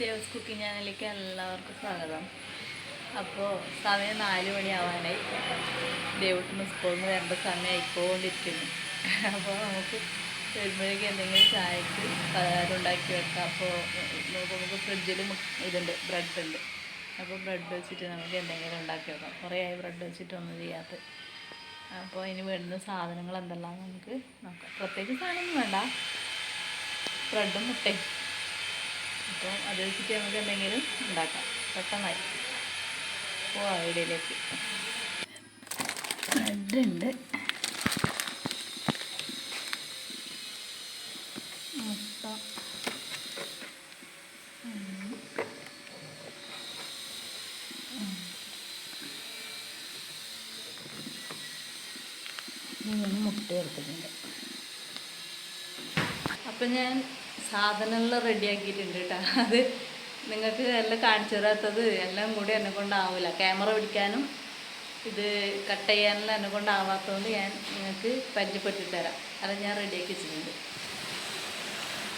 Devas cooking ചാനലിലേക്ക് എല്ലാവർക്കും സ്വാഗതം. അപ്പോൾ സമയം നാല് മണിയാവാനായി. ദേവട്ടിന് സ്കൂളിൽ നിന്ന് വരേണ്ട സമയം ആയിക്കൊണ്ടിരിക്കുന്നു. അപ്പോൾ നമുക്ക് വരുമ്പോഴേക്ക് എന്തെങ്കിലും ചായക്ക് പലഹാരം ഉണ്ടാക്കി വെക്കാം. അപ്പോൾ നമുക്ക് ഫ്രിഡ്ജിൽ ഇതുണ്ട് ബ്രെഡ് ഉണ്ട് അപ്പോൾ ബ്രെഡ് വെച്ചിട്ട് നമുക്ക് എന്തെങ്കിലും ഉണ്ടാക്കി വെക്കാം. കുറേ ആയി ബ്രെഡ് വെച്ചിട്ടൊന്നും ചെയ്യാത്ത. അപ്പോൾ അതിന് വേണ്ടുന്ന സാധനങ്ങൾ എന്തെല്ലാം നമുക്ക് നോക്കാം. പ്രത്യേകിച്ച് സാധനമൊന്നും വേണ്ട. ബ്രെഡും മുട്ടയും. അപ്പോൾ അത് വെച്ചിട്ട് നമുക്ക് എന്തെങ്കിലും ഉണ്ടാക്കാം. പെട്ടെന്നായി. അപ്പോൾ ഐഡിയയിലേക്ക്. ബ്രെഡുണ്ട്. മുട്ട. മൂന്ന് മുട്ട എടുത്തിട്ടുണ്ട്. അപ്പം ഞാൻ സാധനങ്ങൾ റെഡിയാക്കിയിട്ടുണ്ട് കേട്ടോ അത് നിങ്ങൾക്ക് എല്ലാം കാണിച്ചു തരാത്തത് എല്ലാം കൂടി എന്നെ കൊണ്ടാവില്ല ക്യാമറ പിടിക്കാനും ഇത് കട്ട് ചെയ്യാനെല്ലാം എന്നെ കൊണ്ടാവാത്തതുകൊണ്ട് ഞാൻ നിങ്ങൾക്ക് പരിചയപ്പെട്ടിട്ട് തരാം. അത് ഞാൻ റെഡിയാക്കി വെച്ചിട്ടുണ്ട്.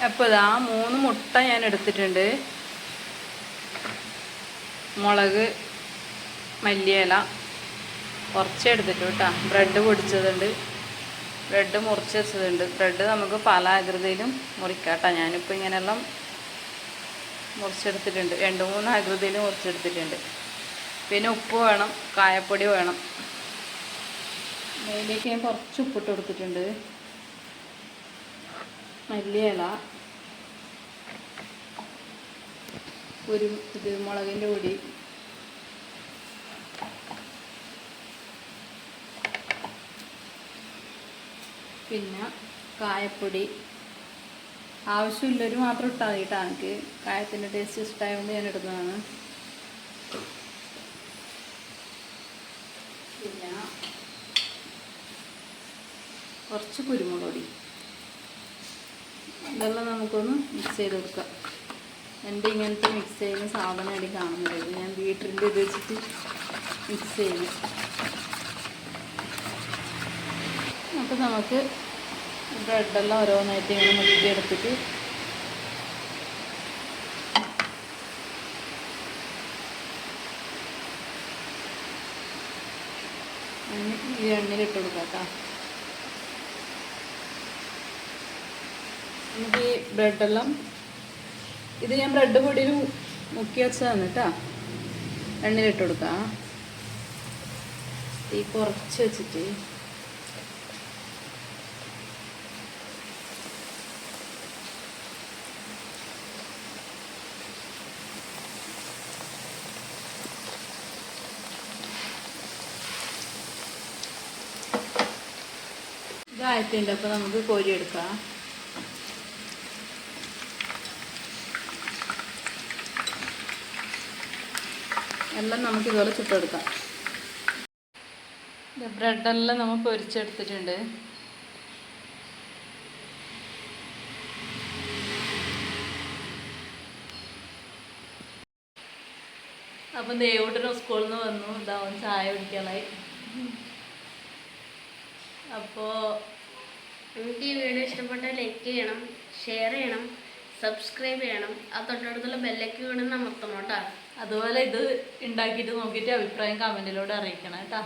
അപ്പോൾ ഇതാ മൂന്ന് മുട്ട ഞാൻ എടുത്തിട്ടുണ്ട്. മുളക് മല്ലിയില കുറച്ച് എടുത്തിട്ടു കേട്ടോ ബ്രെഡ് പൊടിച്ചതുണ്ട്. ബ്രെഡ് മുറിച്ച് വെച്ചതുണ്ട്. ബ്രെഡ് നമുക്ക് പല ആകൃതിയിലും മുറിക്കാട്ടോ. ഞാനിപ്പോൾ ഇങ്ങനെയെല്ലാം മുറിച്ചെടുത്തിട്ടുണ്ട്. രണ്ട് മൂന്ന് ആകൃതിയിൽ മുറിച്ചെടുത്തിട്ടുണ്ട്. പിന്നെ ഉപ്പ് വേണം കായപ്പൊടി വേണം. അതിലേക്ക് ഞാൻ കുറച്ച് ഉപ്പിട്ട് കൊടുത്തിട്ടുണ്ട്. മല്ലിയില ഒരു ഇത് മുളകിന്റെ പൊടി പിന്നെ കായപ്പൊടി. ആവശ്യമില്ലൊരു മാത്രം ഇട്ടാൽ മതി കേട്ടോ എനിക്ക് കായത്തിന്റെ ടേസ്റ്റ് ഇഷ്ടമായതുകൊണ്ട് ഞാൻ ഇടുന്നതാണ്. പിന്നെ കുറച്ച് കുരുമുളക് പൊടി. ഇതെല്ലാം നമുക്കൊന്ന് മിക്സ് ചെയ്ത് കൊടുക്കാം. എന്റെ ഇങ്ങനത്തെ മിക്സ് ചെയ്യുന്ന സാധനം അടി കാണുന്നില്ല. ഞാൻ വീട്ടിന്റെ ഇത് വെച്ചിട്ട് മിക്സ് ചെയ്യുന്നു. അപ്പോൾ നമുക്ക് ബ്രെഡെല്ലാം ഓരോന്നായിട്ട് ഇങ്ങനെ അതിന് ഈ എണ്ണയിലിട്ട് കൊടുക്കാം കേട്ടോ. നമുക്ക് ഈ ബ്രെഡെല്ലാം ഇത് ഞാൻ ബ്രെഡ് പൊടിയിൽ മുക്കി വെച്ചതാണ് കേട്ടോ. എണ്ണയിലിട്ട് കൊടുക്കാം. ഈ കുറച്ച് വെച്ചിട്ട് ഇതായിട്ടുണ്ട്. അപ്പോൾ നമുക്ക് കോരി എടുക്കാം. എല്ലാം നമുക്ക് ഇതുപോലെ ചുട്ടെടുക്കാം. ബ്രെഡെല്ലാം നമ്മൾ പൊരിച്ചെടുത്തിട്ടുണ്ട്. അപ്പം ദേവൂട്ടനും സ്കൂളിൽ നിന്ന് വന്നു. ഇതാവും ചായ കുടിക്കാനായി. അപ്പോൾ നിങ്ങൾക്ക് ഈ വീഡിയോ ഇഷ്ടപ്പെട്ടാൽ ലൈക്ക് ചെയ്യണം ഷെയർ ചെയ്യണം സബ്സ്ക്രൈബ് ചെയ്യണം. ആ തൊട്ടടുത്തുള്ള ബെല്ലയ്ക്ക് വീണെന്ന് അമർത്തണം കേട്ടോ. അതുപോലെ ഇത് ഉണ്ടാക്കിയിട്ട് നോക്കിയിട്ട് അഭിപ്രായം കമന്റിലൂടെ അറിയിക്കണം കേട്ടോ.